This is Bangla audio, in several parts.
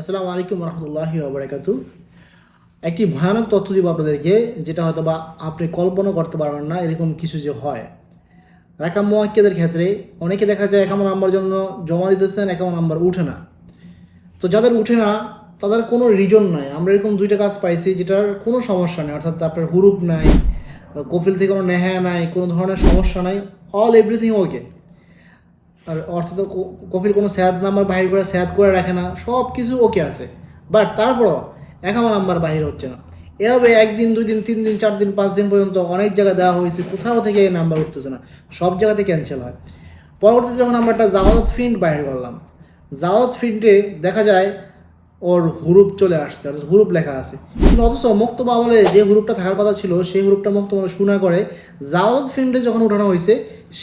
আসসালামু আলাইকুম রহমতুল্লাহ বারাকাতু একটি ভয়ানক তথ্য দিব আপনাদেরকে, যেটা হয়তো বা আপনি কল্পনা করতে পারবেন না, এরকম কিছু যে হয়। রাকাম মোয়াক্কেদের ক্ষেত্রে অনেকে দেখা যায় একাম নাম্বার জন্য জমা দিতেছেন একাম নাম্বার উঠে না। তো যাদের উঠে না, তাদের কোনো রিজন নাই। আমরা এরকম দুইটা কাজ পাইছি যেটার কোনো সমস্যা নেই, অর্থাৎ আপনার হুরুপ নাই, কফিল থেকে কোনো নেহা নাই, কোনো ধরনের সমস্যা নাই অল এভরিথিং ওকে অর্থাৎ কফির কোনো স্যাদ নাম্বার বাহির করে স্যাদ করে রাখে না সব কিছু ওকে আছে। বাট তারপরও একামা নাম্বার বাহির হচ্ছে না। এভাবে একদিন দুই দিন তিন দিন চার দিন পাঁচ দিন পর্যন্ত অনেক জায়গায় দেওয়া হয়েছে, কোথাও থেকে এই নাম্বার উঠতেছে না। সব জায়গাতে ক্যান্সেল হয়। পরবর্তীতে যখন আমরা একটা জাওয়াত ফিন্ট বাহির করলাম, জাওয়াত ফিন্টে দেখা যায় ওর হুরুপ চলে আসছে অর্থাৎ হুরুপ লেখা আছে। কিন্তু অথচ মুক্তবা আমলে যে হুরুপটা থাকার কথা ছিল, সেই হুরুপটা মুক্তবা শোনা করে জাওয়াত ফিন্ডে যখন উঠানো হয়েছে,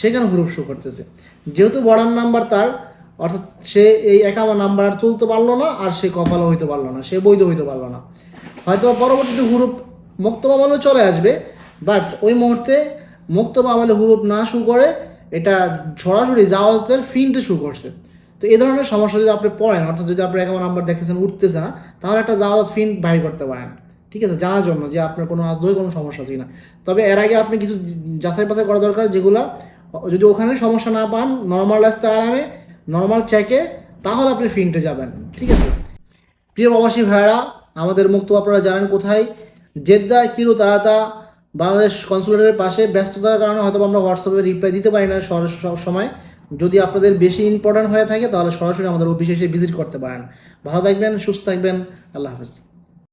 সেখানে হুরুপ শো করতেছে। যেহেতু বড়ার নাম্বার তার, অর্থাৎ সে এই একামা নাম্বার আর তুলতে পারল না, আর সে কপালও হইতে পারল না, সে বৈধ হইতে পারল না। হয়তো পরবর্তীতে হুরুপ মুক্তবা আমলে চলে আসবে বাট ওই মুহূর্তে মুক্তবা আমলে হুরুপ না শু করে, এটা সরাসরি জাওয়াতের ফিনটে শু করছে। তো এই ধরনের সমস্যা যদি আপনি পড়েন, অর্থাৎ যদি আপনার একামা নাম্বার দেখতেছেন, উঠতেছে না, তাহলে একটা জাওয়াত ফিন বাইর করতে পারেন। ঠিক আছে? জানার জন্য যে আপনার কোনো আদৌ কোনো সমস্যা আছে কিনা। তবে এর আগে আপনি কিছু যাচাই বাছাই করা দরকার, যেগুলো যদি ওখানে সমস্যা না পান নর্মাল রাস্তা আরামে নর্মাল চেকে তাহলে আপনি ফিনটে যাবেন। ঠিক আছে? প্রিয় প্রবাসী ভাইয়েরা, আমাদের মুক্ত আপনারা জানেন কোথায়? জেদ্দা কিরু তারাতা বাংলাদেশ কনসুলেটের পাশে ব্যস্ততার কারণে হয়তো আমরা হোয়াটসঅ্যাপে রিপ্লাই দিতে পারি না সময়। যদি আপনাদের বেশি ইম্পর্ট্যান্ট হয়ে থাকে, তাহলে সরাসরি আমাদের অফিসে এসে ভিজিট করতে পারেন। ভালো থাকবেন, সুস্থ থাকবেন, আল্লাহ হাফেজ।